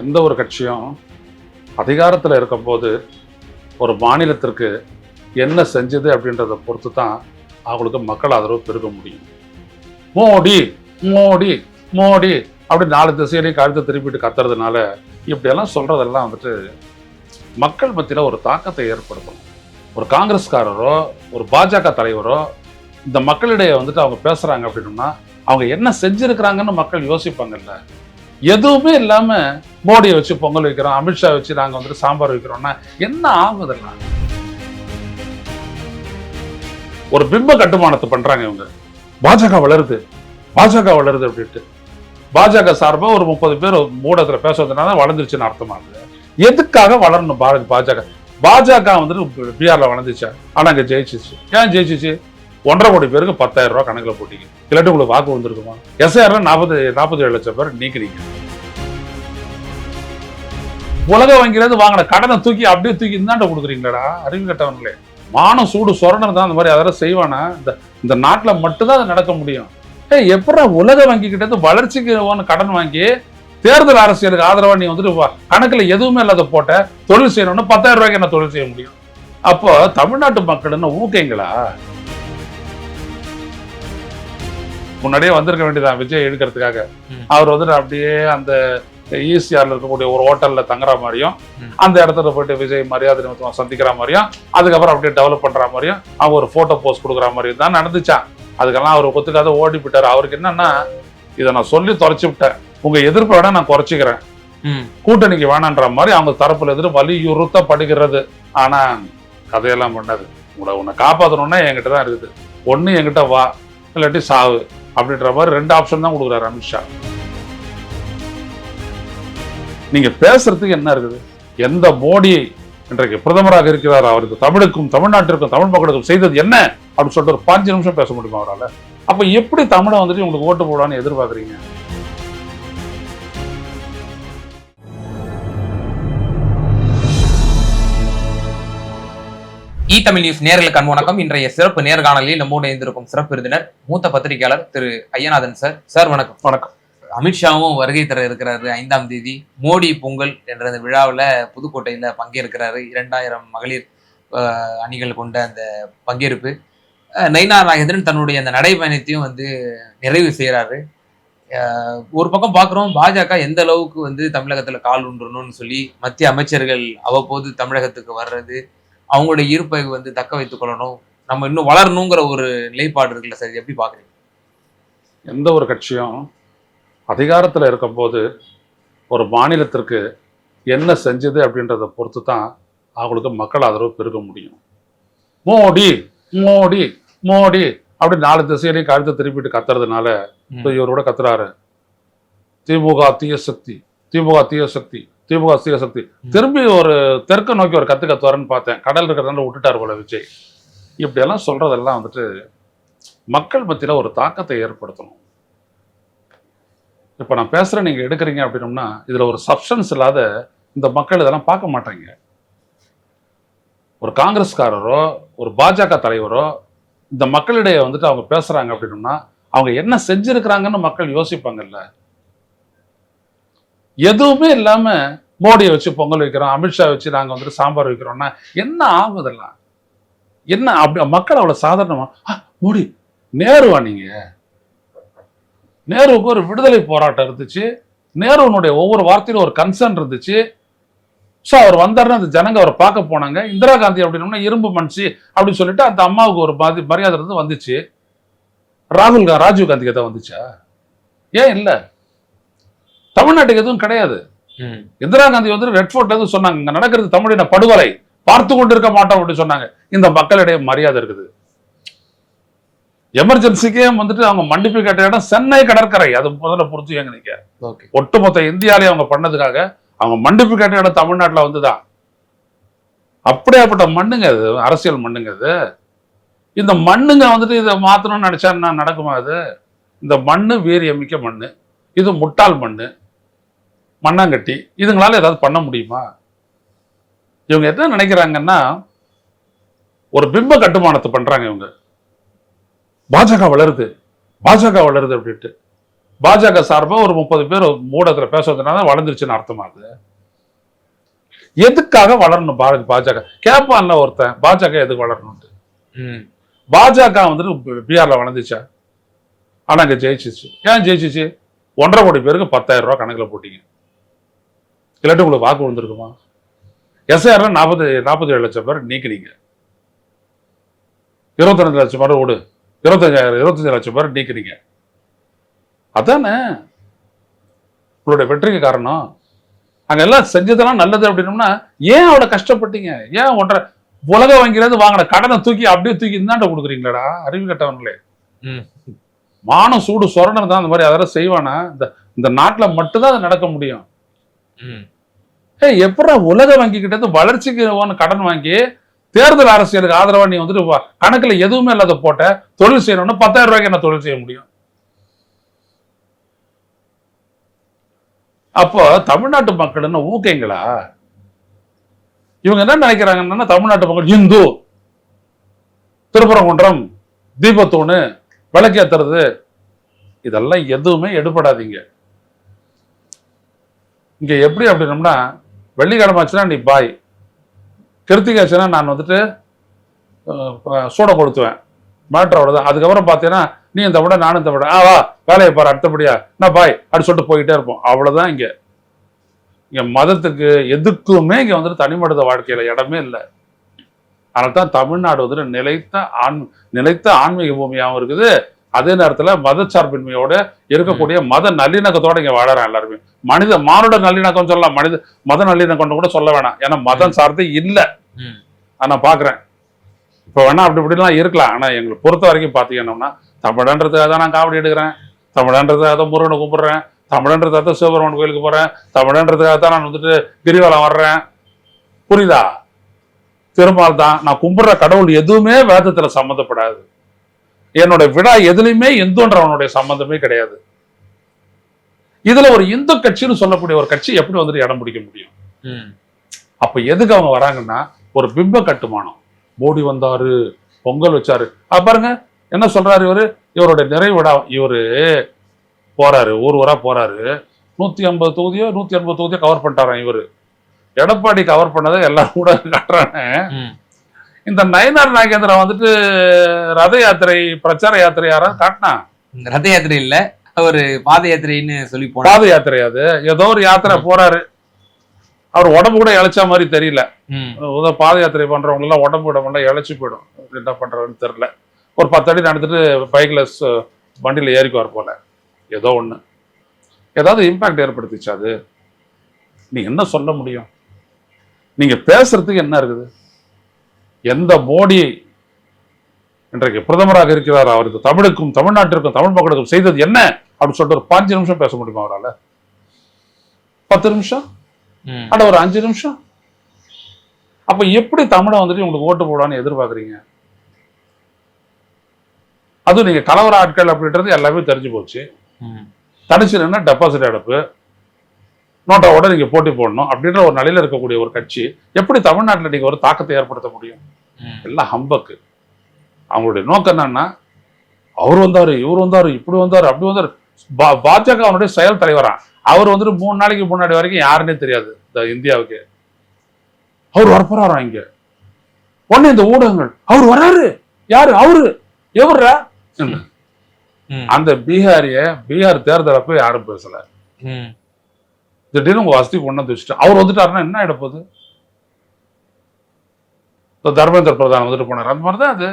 எந்த ஒரு கட்சியும் அதிகாரத்தில் இருக்கும்போது ஒரு மாநிலத்திற்கு என்ன செஞ்சது அப்படின்றத பொறுத்து தான் அவங்களுக்கு மக்கள் ஆதரவு பெருக முடியும். மோடி மோடி மோடி அப்படி நாலு திசையிலையும் கழுத்தை திருப்பிட்டு கத்துறதுனால இப்படியெல்லாம் சொல்றதெல்லாம் வந்துட்டு மக்கள் மத்தியில் ஒரு தாக்கத்தை ஏற்படுத்தும். ஒரு காங்கிரஸ்காரரோ ஒரு பாஜக தலைவரோ இந்த மக்களிடையே வந்துட்டு அவங்க பேசுறாங்க அப்படின்னா அவங்க என்ன செஞ்சிருக்கிறாங்கன்னு மக்கள் யோசிப்பாங்கல்ல. எதுவுமே இல்லாம மோடியை வச்சு பொங்கல் வைக்கிறோம் அமித்ஷா வச்சு நாங்க வந்துட்டு சாம்பார் வைக்கிறோம்னா என்ன ஆகுதெல்லாம் ஒரு பிம்ப கட்டுமானத்தை பண்றாங்க இவங்க. பாஜக வளருது. பாஜக வளருது அப்படின்ட்டு. பாஜக சார்பா ஒரு முப்பது பேர் ஊடகத்துல பேசுறதுனால வளர்ந்துருச்சுன்னு அர்த்தமாகுது எதுக்காக வளரணும் பாரத் பாஜக? பாஜக வந்துட்டு பீகார்ல வளர்ந்துச்சா? ஆனா அங்க ஜெயிச்சிச்சு. ஏன் ஜெயிச்சிச்சு? ஒன்றரை கோடி பேருக்கு பத்தாயிரம் ரூபா கணக்கில் போட்டீங்க. இல்லாட்டி உங்களுக்கு வாக்கு வந்திருக்குமா? எஸ்ஐஆர் நாற்பது நாற்பத்தி ஏழு லட்சம் பேர் நீக்கிறீங்க. உலக வங்கியிலேருந்து வாங்கின கடனை தூக்கி அப்படியே தூக்கி இந்தாண்ட கொடுக்குறீங்களாடா அறிவு கட்டவங்களே. மானம் சூடு சொரணம் தான் அந்த மாதிரி அதெல்லாம் செய்வானா? இந்த இந்த நாட்டில் மட்டும்தான் அது நடக்க முடியும். ஏய் எப்படா உலக வங்கி கிட்ட வளர்ச்சிக்கு கடன் வாங்கி தேர்தல் அரசியலுக்கு ஆதரவா நீ வந்துட்டு கணக்குல எதுவுமே இல்லாத போட்ட தொழில் செய்யணும்னு பத்தாயிரம் ரூபாய்க்கு என்ன தொழில் செய்ய முடியும்? அப்போ தமிழ்நாட்டு மக்கள் என்ன ஊக்கைங்களா? முன்னாடியே வந்திருக்க வேண்டியதான் விஜய் எடுக்கிறதுக்காக. அவர் வந்துட்டு அப்படியே அந்த ஈசிஆர்ல இருக்கக்கூடிய ஒரு ஹோட்டல்ல தங்குற மாதிரியும். அந்த இடத்துல போயிட்டு விஜய் மரியாதை நிமித்தமா சந்திக்கிற மாதிரியும் அதுக்கப்புறம் அப்படியே டெவலப் பண்ற மாதிரியும் அவங்க ஒரு போட்டோ போஸ்ட் கொடுக்குற மாதிரியும் தான் நடந்துச்சான் அதுக்கெல்லாம் அவர் ஒத்துக்காத ஓடி போயிட்டாரு. அவருக்கு என்னன்னா இதை நான் சொல்லி தொலைச்சு விட்டேன். உங்க எதிர்ப்பை விட நான் குறைச்சிக்கிறேன். கூட்டணிக்கு வேணான்ற மாதிரி அவங்க தரப்புல எதிர்த்து வலியுறுத்தப்படுகிறது ஆனா கதையெல்லாம் பண்ணாது. உங்களை உன்னை காப்பாற்றணும்னா என்கிட்ட தான் இருக்குது. ஒண்ணு என்கிட்ட வா. இல்லாட்டி சாவு. அப்படின்ற மாதிரி ரெண்டு ஆப்ஷன் தான் கொடுக்குறாரு அமித்ஷா. நீங்க பேசுறதுக்கு என்ன இருக்குது? எந்த மோடி இன்றைக்கு பிரதமராக இருக்கிறார்? அவருக்கு தமிழுக்கும் தமிழ்நாட்டிற்கும் தமிழ் மக்களுக்கும் செய்தது என்ன? அப்படின்னு சொல்லிட்டு ஒரு பாஞ்சு நிமிஷம் பேச முடியுமா அவரால்? அப்ப எப்படி தமிழை வந்துட்டு உங்களுக்கு ஓட்டு போடான்னு எதிர்பார்க்குறீங்க? இ தமிழ் நியூஸ் நேர்களுக்கு அன்பு வணக்கம். இன்றைய சிறப்பு நேர்காணலில் நம்மோடு இணைந்திருக்கும் சிறப்பு விருந்தினர் மூத்த பத்திரிகையாளர் திரு ஐயநாதன் சார். சார் வணக்கம். வணக்கம். அமித்ஷாவும் வருகை தர இருக்கிறாரு ஐந்தாம் தேதி. மோடி பொங்கல் என்ற அந்த விழாவில் புதுக்கோட்டையில் பங்கேற்கிறாரு. இரண்டாயிரம் மகளிர் அணிகள் கொண்ட அந்த பங்கேற்பு. நைனா நயினா நாகேந்திரன் தன்னுடைய அந்த நடைபயணத்தையும் வந்து நிறைவு செய்கிறாரு ஒரு பக்கம் பார்க்குறோம் பாஜக எந்த அளவுக்கு வந்து தமிழகத்தில் கால் உண்டுணும்னு சொல்லி மத்திய அமைச்சர்கள் அவ்வப்போது தமிழகத்துக்கு வர்றது அவங்களுடைய ஈர்ப்பை வந்து தக்க வைத்துக் கொள்ளணும் நம்ம இன்னும் வளரணுங்கிற ஒரு நிலைப்பாடு இருக்குல்ல சார்? எப்படி பார்க்குறீங்க எந்த ஒரு கட்சியும் அதிகாரத்தில் இருக்கும்போது ஒரு மாநிலத்திற்கு என்ன செஞ்சது அப்படின்றத பொறுத்து தான் அவங்களுக்கு மக்கள் ஆதரவு பெருக முடியும். மோடி மோடி மோடி அப்படி நாலு திசையிலையும் கழுத்தை திருப்பிட்டு கத்துறதுனால இப்போ இவரோட கத்துறாரு. திமுக தீய சக்தி திமுக தீய சக்தி திமுக தீய சக்தி. திரும்பி ஒரு தெற்கு நோக்கி ஒரு கத்து கத்துவாருன்னு பார்த்தேன். கடல் இருக்கிறதால விட்டுட்டார் போல விஜய். இப்படியெல்லாம் சொல்றதெல்லாம் வந்துட்டு மக்கள் மத்தியில ஒரு தாக்கத்தை ஏற்படுத்தணும். இப்போ நான் பேசுகிறேன் நீங்கள் எடுக்கிறீங்க அப்படின்னோம்னா இதில் ஒரு சப்ஸ்டன்ஸ் இல்லாத இந்த மக்கள் இதெல்லாம் பார்க்க மாட்டாங்க. ஒரு காங்கிரஸ்காரரோ ஒரு பாஜக தலைவரோ இந்த மக்களிடையே வந்துட்டு அவங்க பேசுகிறாங்க அப்படின்னோம்னா அவங்க என்ன செஞ்சுருக்கிறாங்கன்னு மக்கள் யோசிப்பாங்கல்ல. எதுவுமே இல்லாமல் மோடியை வச்சு பொங்கல் வைக்கிறோம் அமித்ஷா வச்சு நாங்கள் வந்துட்டு சாம்பார் வைக்கிறோம்னா என்ன ஆகுதெல்லாம் என்ன அப்படி மக்கள் அவ்வளோ சாதாரணமாக மோடி நேருவா நீங்கள் நேருவுக்கு ஒரு விடுதலை போராட்டம் இருந்துச்சு. நேருனுடைய ஒவ்வொரு வார்த்தையிலும் ஒரு கன்சர்ன் இருந்துச்சு. ஸோ அவர் வந்தாருன்னா அந்த ஜனங்க அவரை பார்க்க போனாங்க. இந்திரா காந்தி அப்படின்னோம்னா இரும்பு மனுஷி அப்படின்னு சொல்லிட்டு அந்த அம்மாவுக்கு ஒரு பாதி மரியாதை இருந்து வந்துச்சு. ராகுல் கா ராஜீவ் காந்திக்கு எதாவது வந்துச்சா? ஏன் இல்லை? தமிழ்நாட்டுக்கு எதுவும் கிடையாது. இந்திரா காந்தி வந்து ரெட் ஃபோர்ட்ல இருந்து சொன்னாங்க. இங்க நடக்கிறது தமிழின படுகொலை. பார்த்து கொண்டு இருக்க மாட்டோம் அப்படின்னு சொன்னாங்க. இந்த மக்களிடையே மரியாதை இருக்குது. எமர்ஜென்சிக்கே வந்துட்டு அவங்க மன்னிப்பு கேட்ட இடம் சென்னை கடற்கரை. அது முதல்ல புரிஞ்சுக்கங்க நீங்க. ஓகே. ஒட்டுமொத்த இந்தியாலே அவங்க பண்ணதுக்காக அவங்க மன்னிப்பு கேட்ட இடம் தமிழ்நாட்டுல வந்துதான் அப்படியாப்பட்ட மண்ணுங்க அது அரசியல் மண்ணுங்க அது. இந்த மண்ணுங்க வந்துட்டு இதை மாத்தணும்னு நினைச்சா என்ன நடக்குமா அது? இந்த மண்ணு வீரியமிக்க மண்ணு. இது முட்டாள் மண்ணு. மண்ணாங்கட்டி. இதுங்களால ஏதாவது பண்ண முடியுமா? இவங்க என்ன நினைக்கிறாங்கன்னா ஒரு பிம்ப கட்டுமானத்தை பண்றாங்க இவங்க. பாஜக வளருது. பாஜக வளருது அப்படின்ட்டு. பாஜக சார்பா ஒரு முப்பது பேர் ஊடகத்துல பேசுறதுனால வளர்ந்துருச்சுன்னு அர்த்தமாகுது எதுக்காக வளரணும் பாரத் பாஜக? கேட்பான்ல ஒருத்தன் பாஜக எதுக்கு வளரணும்ட்டு பாஜக வந்துட்டு பீகார்ல வளர்ந்துச்சா? ஆனா அங்க ஜெயிச்சிச்சு. ஏன் ஜெயிச்சிச்சு? ஒன்றரை கோடி பேருக்கு பத்தாயிரம் ரூபாய் கணக்குல போட்டீங்க. இல்லாட்டி உங்களுக்கு வாக்கு விழுந்திருக்குமா? எஸ்ஐஆர்ல நாற்பது நாற்பத்தி ஏழு லட்சம் பேர் நீக்கினீங்க. இருபத்தி லட்சம் பேர் விடு இருபத்தஞ்சாயிரம் இருபத்தஞ்சு லட்சம் பேர் நீக்கினீங்க. அதானே? உங்களுடைய வெற்றிக்கு காரணம். அங்க எல்லாம் செஞ்சதெல்லாம் நல்லது அப்படின்னோம்னா ஏன் அவ்வளவு கஷ்டப்பட்டீங்க? ஏன் ஒன்றரை உலக வங்கியில இருந்து வாங்கின கடனை தூக்கி அப்படியே தூக்கி இந்தாண்ட கொடுக்குறீங்களாடா அறிவு கட்டவங்களே. மானம் சூடு சொரணம் தான் அந்த மாதிரி அதெல்லாம் செய்வானா? இந்த இந்த நாட்டுல மட்டும்தான் அது நடக்க முடியும். ஏய் எப்படா உலக வங்கி கிட்ட இருந்து வளர்ச்சிக்கு கடன் வாங்கி தேர்தல் அரசியலுக்கு ஆதரவா நீ வந்துட்டு கணக்குல எதுவுமே இல்லாத போட்ட தொழில் செய்யணும்னா பத்தாயிரம் ரூபாய்க்கு என்ன தொழில் செய்ய முடியும்? அப்போ தமிழ்நாட்டு மக்கள் என்ன ஊக்கைங்களா? இவங்க என்ன நினைக்கிறாங்கன்னா தமிழ்நாட்டு மக்கள் இந்து திருப்பரங்குன்றம் தீபத்தூணு விளக்கேத்துறது இதெல்லாம் எதுவுமே எடுபடாதீங்க. இங்க எப்படி அப்படின்னம்னா வெள்ளிக்கிழமை ஆச்சுன்னா நீ பாய். கிருத்திகை நான் வந்துட்டு அஹ், சூட கொடுத்துவேன் மேட்ரோட அவ்வளோதான் அதுக்கப்புறம் பார்த்தீங்கன்னா நீ இந்த விட நானும் இந்த விட ஆ வா வேலையை பாரு அடுத்தபடியா. நான் பாய் அப்படி சொல்லிட்டு போயிட்டே இருப்போம். அவ்வளோதான் இங்கே. இங்கே மதத்துக்கு எதுக்குமே இங்கே வந்துட்டு தனி மனித இடமே இல்லை. அதனால தான் தமிழ்நாடு வந்துட்டு நிலைத்த ஆண் நிலைத்த ஆன்மீக பூமியாகவும் இருக்குது. அதே நேரத்துல மதச்சார்பின்மையோட இருக்கக்கூடிய மத நல்லிணக்கத்தோட இங்க வாழறான் எல்லாருமே. மனித மானுட நல்லிணக்கம் சொல்லலாம் மனித மத நல்லிணக்கம் கூட சொல்ல வேணாம். ஏன்னா மதம் சார்ந்து இல்ல. நான் பாக்குறேன். இப்ப வேணா அப்படி இப்படிலாம் இருக்கலாம். ஆனா எங்களை பொறுத்த வரைக்கும் பாத்தீங்கன்னா தமிழன்றதுக்காக தான் நான் காவடி எடுக்கிறேன். தமிழன்றதுக்காக தான் முருகனை கும்பிடுறேன். தமிழன்றதுக்காக தான் சிவபெருமான் கோயிலுக்கு போறேன். தமிழன்றதுக்காக தான் நான் வந்துட்டு கிரிவலம் வர்றேன். புரியுதா? திருமால் தான். நான் கும்பிடுற கடவுள் எதுவுமே வேதத்துல சம்மந்தப்படாது. என்னோட விழா எதுலையுமே இந்துன்றவனுடைய சம்பந்தமே கிடையாது. இதுல ஒரு இந்து கட்சின்னு சொல்லக்கூடிய ஒரு கட்சி எப்படி வந்துட்டு இடம் பிடிக்க முடியும்? அப்ப எதுக்கு அவங்க வராங்கன்னா ஒரு பிம்ப கட்டுமானம். மோடி வந்தாரு பொங்கல் வச்சாரு. பாருங்க என்ன சொல்றாரு இவரு? இவருடைய நிறைவு விழா இவரு போறாரு ஊர் ஊரா போறாரு. நூத்தி ஐம்பது தொகுதியோ நூத்தி எண்பது தொகுதியோ கவர் பண்ணிட்டாராம் இவரு. எடப்பாடி கவர் பண்ணதை எல்லாரும் கூட காட்டுறாங்க இந்த நயனார் நாகேந்திரன் வந்துட்டு ரத யாத்திரை பிரச்சார யாத்திரை யாராவது காட்டினா? ரத யாத்திரை இல்ல ஒரு பாத யாத்திரைன்னு சொல்லி போனார். பாத யாத்திரை அது. ஏதோ ஒரு யாத்திரை போறாரு. அவர் உடம்பு கூட இழைச்ச மாதிரி தெரியல. உத பாத யாத்திரை பண்றவங்க எல்லாம் உடம்பு உடம்புலாம் இழைச்சி போயிடும். என்ன பண்றதுன்னு தெரியல. ஒரு பத்து அடி நடந்துட்டு பைக்ல வண்டியில ஏறிக்குவார் போல. ஏதோ ஒண்ணு. ஏதாவது இம்பாக்ட் ஏற்படுத்திச்சு அது? நீங்க என்ன சொல்ல முடியும்? நீங்க பேசுறதுக்கு என்ன இருக்குது? எந்த மோடி இன்றைக்கு பிரதமராக இருக்கிறார் அவருக்கு தமிழுக்கும் தமிழ்நாட்டிற்கும் தமிழ் மக்களுக்கும் செய்தது என்ன? அப்படின்னு சொல்லிட்டு ஒரு பாஞ்சு நிமிஷம் பேச முடியுமா அவரால? பத்து நிமிஷம்? அட ஒரு அஞ்சு நிமிஷம்? அப்ப எப்படி தமிழை வந்துட்டு உங்களுக்கு ஓட்டு போடான்னு எதிர்பார்க்கறீங்க? அதுவும் நீங்க கலவர ஆட்கள் அப்படின்றது எல்லாமே தெரிஞ்சு போச்சு. தனிச்சு டெபாசிட் எடுப்பு? நோட்டாவோட நீங்க போட்டி போடணும் அப்படின்ற ஒரு நிலையில இருக்கக்கூடிய ஒரு கட்சி எப்படி தமிழ்நாட்டுல நீங்க ஒரு தாக்கத்தை ஏற்படுத்த முடியும்? எல்லாம் ஹம்பக்கு அவங்களுடைய நோக்கம் என்னன்னா அவர் வந்தாரு இவர் வந்தாரு இப்படி வந்தாரு அப்படி வந்தாரு. பாஜக அவனுடைய செயல் தலைவரா. அவர் வந்துட்டு மூணு நாளைக்கு முன்னாடி வரைக்கும் யாருன்னே தெரியாது இந்த இந்தியாவுக்கு. அவர் வரப்போறாராம் இங்க? உடனே இந்த ஊடகங்கள். அவர் வராரு. யாரு? அவரு. எவர்ரா? அந்த பீகாரிய பீகார் தேர்தல் அப்ப யாரும் பேசல. திடீர்னு உங்க வசதி வந்து வச்சுட்டு அவர் வந்துட்டாருன்னா என்ன ஆயிட போகுது? இந்த தர்மேந்திர பிரதான் வந்துட்டு போனார். அந்த மாதிரி தான் அது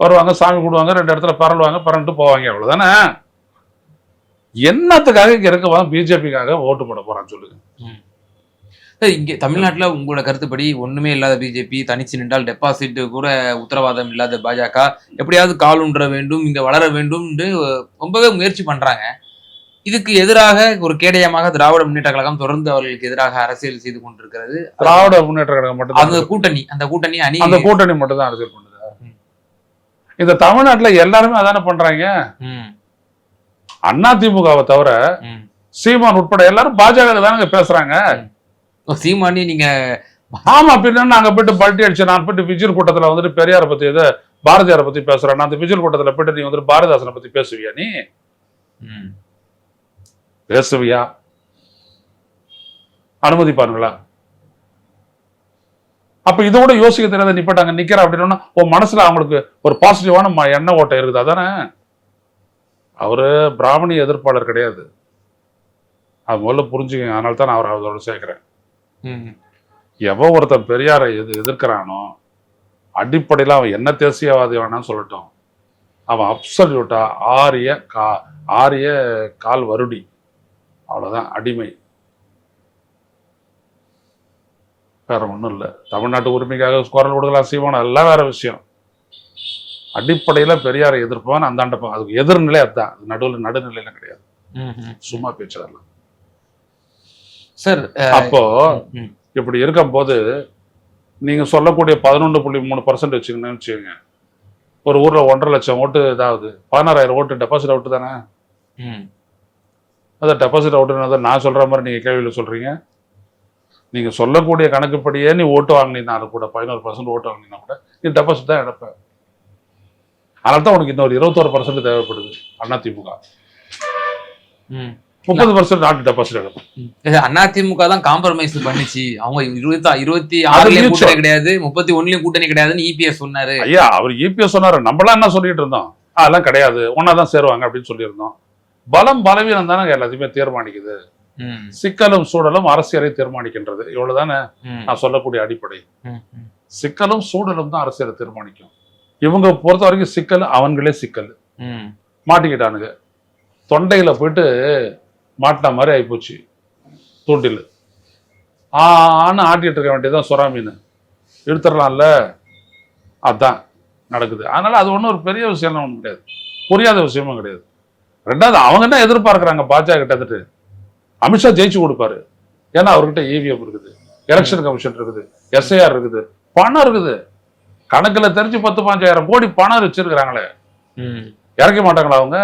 வருவாங்க சாமி குடுவாங்க ரெண்டு இடத்துல பரலுவாங்க பரண்டு போவாங்க அவ்வளவுதானே? என்னத்துக்காக இங்க இருக்கவன் பிஜேபிக்காக ஓட்டு போட போறான்னு சொல்லுங்க. இங்க தமிழ்நாட்டுல உங்களோட கருத்துப்படி ஒண்ணுமே இல்லாத பிஜேபி தனிச்சு நின்றால் டெபாசிட் கூட உத்தரவாதம் இல்லாத பாஜக எப்படியாவது கால் ஊன்ற வேண்டும் இங்க வளர வேண்டும் ரொம்பவே முயற்சி பண்றாங்க. இதுக்கு எதிராக ஒரு கேடயமாக திராவிட முன்னேற்ற கழகம் தொடர்ந்து அவர்களுக்கு எதிராக அரசியல் செய்து கொண்டிருக்கிறது. திராவிட முன்னேற்ற கழகம் மட்டும் அந்த கூட்டணி அந்த கூட்டணி அணி அந்த கூட்டணி மட்டும் தான் அரசியல் பண்ணுது. இந்த தமிழ்நாட்டுல எல்லாருமே அதானே பண்றாங்க? அண்ணா திமுகவை தவிர. சீமான் உட்பட எல்லாரும் பாஜக தானங்க பேசுறாங்க? சீமானி நீங்க ஆமா பின்ன நாங்க போயிட்டு பல்ட்டி அடிச்சு நான் போயிட்டு விஜய் கூட்டத்துல வந்துட்டு பெரியாரை பத்தி எது பாரதியாரை பத்தி பேசுறேன். நான் அந்த விஜய் கூட்டத்துல போயிட்டு நீ வந்துட்டு பாரதிதாசனை பத்தி பேசுவியா நீ? பேசுவியா அனுமதிப்பாருங்களா அப்ப இதோட யோசிக்க தெரியாத நிப்பட்டாங்க நிக்கிற அப்படின்னா உன் மனசுல அவங்களுக்கு ஒரு பாசிட்டிவான எண்ண ஓட்டம் இருக்குது? அதானே? அவரு பிராமணி எதிர்ப்பாளர் கிடையாது. அது முதல்ல புரிஞ்சுக்கங்க. அதனால தான் நான் அவரை அதோட சேர்க்கிறேன். எவன் ஒருத்தன் பெரியாரை எது எதிர்க்கிறானோ அடிப்படையில் அவன் என்ன தேசியவாதி வேணாம்னு சொல்லட்டும். அவன் அப்சல்யூட்டா ஆரிய கா ஆரிய கால் வருடி அவ்வளோதான் அடிமை. வேற ஒன்றும் இல்லை. தமிழ்நாட்டு உரிமைக்காக குரல் கொடுக்கலாம் சீமானம் எல்லாம் வேற விஷயம். அடிப்படையில் பெரியாரை எதிர்ப்பவன் அந்தாண்ட போ- அதுக்கு எதிர்நிலை அதுதான். அது நடுவில் நடுநிலையில கிடையாது. சும்மா பேச்சுடலாம் சார் அப்போ. இப்படி இருக்கும்போது நீங்க சொல்லக்கூடிய பதினொன்று புள்ளி மூணு பர்சன்ட் வச்சுக்கணும்னு வச்சுக்கோங்க. ஒரு ஊர்ல ஒன்றரை லட்சம் ஓட்டு இதாவது பதினாறாயிரம் ஓட்டு டெபாசிட் அவுட்டு தானே ம். அதை டெபாசிட் அவுட்டுன்னு நான் சொல்ற மாதிரி நீங்க கேள்வியில சொல்றீங்க. நீங்க சொல்லக்கூடிய கணக்குப்படியே நீ ஓட்டு வாங்கினீங்கன்னா கூட பதினோரு பர்சன்ட் ஓட்டு வாங்கினா கூட நீ டெபாசிட் தான் எடுப்ப. அதனால தான் உனக்கு இன்னொரு இருபத்தோரு பர்சன்ட் தேவைப்படுது அதிமுக ம். முப்பது பர்சன்ட் நாட்டு டெபாசிட் எடுப்பேன். இது அதிமுக தான் காம்ப்ரமைஸ் பண்ணிச்சு. அவங்க இருபத்தி இருபத்தி ஆறுலயும். கூட்டணி கிடையாது முப்பத்தி ஒண்ணுலயும் கூட்டணி கிடையாதுன்னு இபிஎஸ் சொன்னாரு. ஐயா அவர் இபிஎஸ் சொன்னாரு. நம்மளாம் என்ன சொல்லிட்டு இருந்தோம்? அதெல்லாம் கிடையாது. ஒன்னாதான் சேருவாங்க அப்படின்னு சொல்லியிருந்தோம். பலம் பலவீனம் தானே எல்லாத்தையுமே தீர்மானிக்குது. சிக்கலும் சூழலும் அரசியலை தீர்மானிக்கின்றது. இவ்வளவுதானே நான் சொல்லக்கூடிய அடிப்படை. சிக்கலும் சூழலும் தான் அரசியலை தீர்மானிக்கும். இவங்க பொறுத்த வரைக்கும் சிக்கல் அவங்களே சிக்கல். மாட்டிக்கிட்டானுங்க. தொண்டையில போயிட்டு மாட்டின மாதிரி ஆயிப்போச்சு. தூண்டில். ஆன்னு ஆட்டிட்டு இருக்க வேண்டியதுதான் சுறா மீன் எடுத்துடலாம்ல அதான் நடக்குது. அதனால அது ஒன்றும் ஒரு பெரிய விஷயம்லாம் ஒன்றும் கிடையாது. புரியாத விஷயமும் கிடையாது. ரெண்டாவது அவங்க என்ன எதிர்பார்க்கறாங்க பாஜக கிட்ட இருந்துட்டு அமித்ஷா ஜெயிச்சு கொடுப்பாரு. ஏன்னா அவர்கிட்ட இவிஎம் இருக்குது எலெக்ஷன் கமிஷன் இருக்குது எஸ்ஐஆர் இருக்குது பணம் இருக்குது. கணக்குல தெரிஞ்சு பத்து பாஞ்சாயிரம் கோடி பணம் வச்சிருக்கிறாங்களே. இறக்க மாட்டாங்களா அவங்க.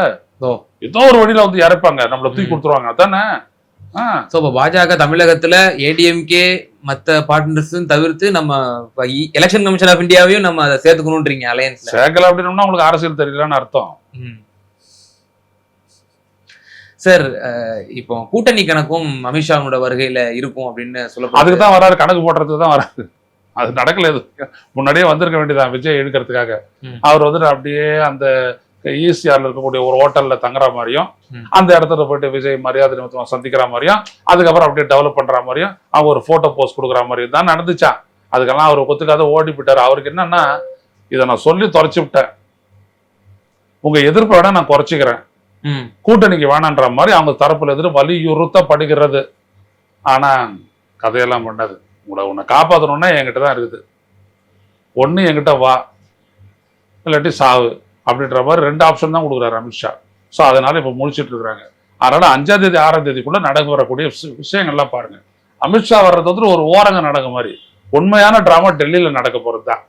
ஏதோ ஒரு வழியில வந்து இறப்பாங்க நம்மள தூக்கி. கொடுத்துருவாங்க அதானே? ஆ, சோ இப்ப பாஜக தமிழகத்துல ஏடிஎம்கே மத்த பார்ட்னர்ஸ் தவிர்த்து நம்ம எலெக்ஷன் கமிஷன் ஆஃப் இந்தியாவையும் நம்ம அதை சேர்த்துக்கணும்ன்றீங்க அலையன்ஸ்ல சேர்க்கல அப்படின்னோம்னா உங்களுக்கு அரசியல் தெரியலன்னு அர்த்தம். சார் இப்போ கூட்டணி கணக்கும் அமித்ஷாவோட வருகையில இருக்கும் அப்படின்னு அதுக்கு சொல்லப்படுது தான் வராரு கணக்கு போடுறதுக்கு தான் வராரு. அது நடக்கல முன்னாடியே வந்திருக்க வேண்டியதான் விஜய் எடுக்கிறதுக்காக. அவர் வந்துட்டு அப்படியே அந்த ஈசிஆர்ல இருக்கக்கூடிய ஒரு ஹோட்டல்ல தங்குற மாதிரியும். அந்த இடத்துல போயிட்டு விஜய் மரியாதை நிமித்தமா சந்திக்கிற மாதிரியும் அதுக்கப்புறம் அப்படியே டெவலப் பண்ற மாதிரியும் அவங்க ஒரு போட்டோ போஸ்ட் கொடுக்குற மாதிரியும் தான் நடந்துச்சான் அதுக்கெல்லாம் அவர் ஒத்துக்காத ஓடி போயிட்டாரு. அவருக்கு என்னன்னா இதை நான் சொல்லி தொலைச்சு விட்டேன். உங்க எதிர்ப்பை விட நான் குறைச்சிக்கிறேன். கூட்டணிக்கு வேணான்ற மாதிரி அவங்க தரப்புல இருந்து வலியுறுத்தப்படுகிறது. ஆனா கதையெல்லாம் பண்ணாது. உங்களை உன்னை காப்பாற்றணும்னா என்கிட்ட தான் இருக்குது. ஒன்று என்கிட்ட வா. இல்லாட்டி சாவு. அப்படின்ற மாதிரி ரெண்டு ஆப்ஷன் தான் கொடுக்குறாரு அமித்ஷா. ஸோ அதனால இப்போ முடிச்சுட்டு இருக்கிறாங்க. அதனால அஞ்சாம் தேதி ஆறாம் தேதிக்குள்ள நடக்க வரக்கூடிய விஷயங்கள்லாம் பாருங்க. அமித்ஷா வர்றது வந்து ஒரு ஓரங்க நடக்க மாதிரி. உண்மையான ட்ராமா டெல்லியில் நடக்க போகிறது தான்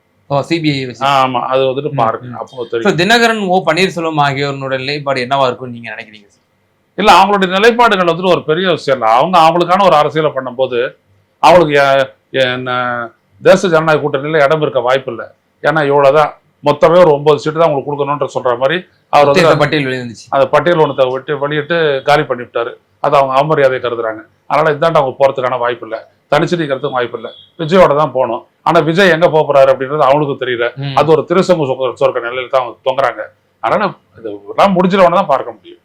சிபிஐ ஆமா அது வந்துட்டு பாருங்க. அப்போ தெரியும். தினகரன் ஓ பன்னீர்செல்வம் ஆகியோருடைய நிலைப்பாடு என்னவா இருக்கும்னு நீங்க நினைக்கிறீங்க? இல்ல அவங்களுடைய நிலைப்பாடுகள் வந்துட்டு ஒரு பெரிய விஷயம் இல்லை. அவங்க அவங்களுக்கான ஒரு அரசியலை பண்ணும்போது அவங்களுக்கு தேச ஜனநாயக கூட்டணியில இடம் இருக்க வாய்ப்பு இல்லை. ஏன்னா இவ்வளவுதான். மொத்தமே ஒரு ஒன்பது சீட்டு தான் உங்களுக்கு கொடுக்கணும்ன்ற சொல்ற மாதிரி அவர் வந்து பட்டியல் வெளிவந்துச்சு. அந்த பட்டியல் ஒன்றத்தை விட்டு வெளியிட்டு காலி பண்ணி விட்டாரு அது அவங்க அவமரியாதை கருதுறாங்க. அதனால இதாண்ட அவங்க போறதுக்கான வாய்ப்பு இல்லை. தனிச்சு நிற்கிறதுக்கு வாய்ப்பு இல்லை விஜயோட தான் போகணும். ஆனா விஜய் எங்க போறாரு அப்படின்றது அவனுக்கு தெரியல. அது ஒரு திருசங்கு சொக்க- சொர்க்க நிலையில தான் தொங்குறாங்க. அதனால இதெல்லாம் முடிஞ்சிடவன தான் பார்க்க முடியும்.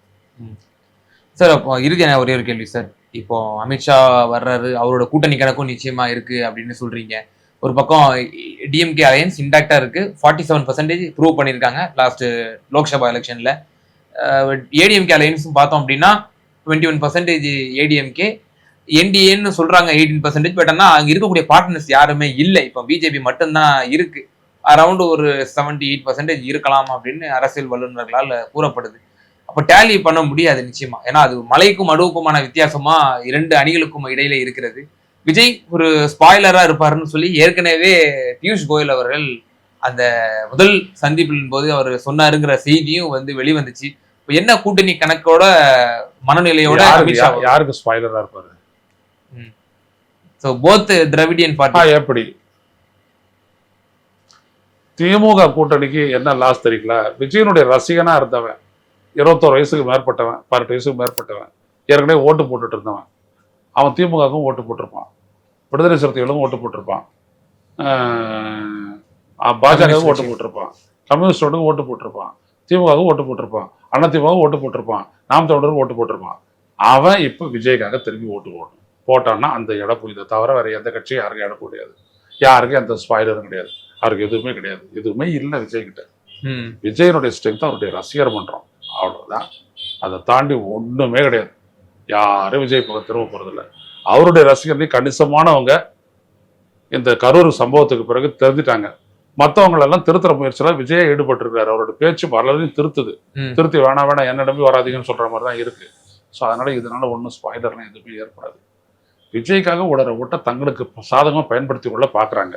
சார் அப்போ இறுதியான ஒரே ஒரு கேள்வி சார். இப்போ அமித்ஷா வர்றாரு அவரோட கூட்டணி கணக்கும் நிச்சயமா இருக்கு அப்படின்னு சொல்றீங்க. ஒரு பக்கம் டிஎம்கே அலையன்ஸ் இன்டாக்டா இருக்கு. ஃபார்ட்டி செவன் பர்சன்டேஜ் ப்ரூவ் பண்ணியிருக்காங்க லாஸ்ட் லோக்சபா எலெக்ஷன்ல ஏடிஎம்கே அலையன்ஸும் பார்த்தோம் அப்படின்னா டுவெண்ட்டி ஒன் பர்சன்டேஜ் ஏடிஎம்கே என்டிஏன்னு சொல்றாங்க எயிட்டீன் பர்சன்டேஜ் பட் ஆனால் அங்கே இருக்கக்கூடிய பார்ட்னர்ஸ் யாருமே இல்லை. இப்போ பிஜேபி மட்டும்தான் இருக்கு. அரௌண்ட் ஒரு செவன்டி எயிட் பர்சன்டேஜ் இருக்கலாம் அப்படின்னு அரசியல் வல்லுநர்களால் கூறப்படுது. அப்போ டேலி பண்ண முடியாது நிச்சயமா. ஏன்னா அது மலைக்கும் அடுவுக்குமான வித்தியாசமா இரண்டு அணிகளுக்கும் இடையில இருக்கிறது. விஜய் ஒரு ஸ்பாய்லரா இருப்பாருன்னு சொல்லி ஏற்கனவே பியூஷ் கோயல் அவர்கள் அந்த முதல் சந்திப்பின் போது அவர் சொன்னாருங்கிற செய்தியும் வந்து வெளிவந்துச்சு. இப்போ என்ன கூட்டணி கணக்கோட மனநிலையோட யாருக்கு ஸ்பாய்லரா இருப்பாரு? ஸோ போத் திராவிடியன் பார்ட்டி எப்படி? திமுக கூட்டணிக்கு என்ன லாஸ் தெரியுங்களா? விஜயனுடைய ரசிகனா இருந்தவன். இருபத்தோரு வயசுக்கு மேற்பட்டவன் பதினெட்டு வயசுக்கு மேற்பட்டவன். ஏற்கனவே ஓட்டு போட்டுட்டு இருந்தவன். அவன் திமுகவுக்கும் ஓட்டு போட்டிருப்பான். விடுதலை சிறுத்தைகளும் ஓட்டு போட்டிருப்பான். பாஜகவும் ஓட்டு போட்டிருப்பான். கம்யூனிஸ்டோடுக்கும் ஓட்டு போட்டிருப்பான். திமுகவுக்கும் ஓட்டு போட்டிருப்பான். அண்ணா திமுகவும் ஓட்டு போட்டிருப்பான். நாம் தமிழருக்கும் ஓட்டு போட்டிருப்பான். அவன் இப்போ விஜய்க்காக திரும்பி ஓட்டு போடணும். போட்டான்னா அந்த இழப்பு இதை தவிர வேற எந்த கட்சியும் யாருக்கும் இழப்பு கிடையாது யாருக்கும் எந்த ஸ்பாய்லரும் கிடையாது. அவருக்கு எதுவுமே கிடையாது. எதுவுமே இல்லை விஜய்கிட்ட விஜயனுடைய ஸ்ட்ரென்த் அவருடைய ரசிகர் மன்றம். அவ்வளவுதான். அதை தாண்டி ஒண்ணுமே கிடையாது. யாரும் விஜய் பக்கம் திரும்ப போறதில்ல. அவருடைய ரசிகர்களே கணிசமானவங்க இந்த கரூர் சம்பவத்துக்கு பிறகு தெரிஞ்சிட்டாங்க. மற்றவங்களெல்லாம் திருத்துற முயற்சியில விஜய் ஈடுபட்டிருக்காரு அவரோட பேச்சு பலரையும் திருத்துது. திருத்தி வேணாம் வேணாம் என்ன நம்பி வராதீங்கன்னு சொல்ற மாதிரி தான் இருக்கு. ஸோ அதனால இதனால ஒன்றும் ஸ்பாய்லர்லாம் எதுவுமே ஏற்படாது. விஜய்க்காக ஓடுற ஓட்டை தங்களுக்கு சாதகமாக பயன்படுத்தி கொள்ள பார்க்குறாங்க.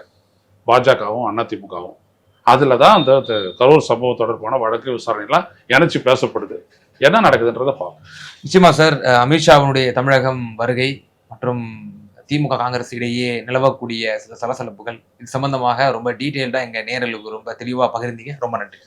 பாஜகவும் அதிமுகவும். அதில் தான் அந்த கரூர் சம்பவம் தொடர்பான வழக்கு விசாரணைலாம் இணைச்சி பேசப்படுது. என்ன நடக்குதுன்றதை பார்ப்போம். நிச்சயமா சார் அமித்ஷாவினுடைய தமிழகம் வருகை மற்றும் திமுக காங்கிரஸ் இடையே நிலவக்கூடிய சில சலசலப்புகள் இது சம்பந்தமாக ரொம்ப டீட்டெயில்டாக எங்கள் நேரலுக்கு ரொம்ப தெளிவாக பகிர்ந்தீங்க. ரொம்ப நன்றி.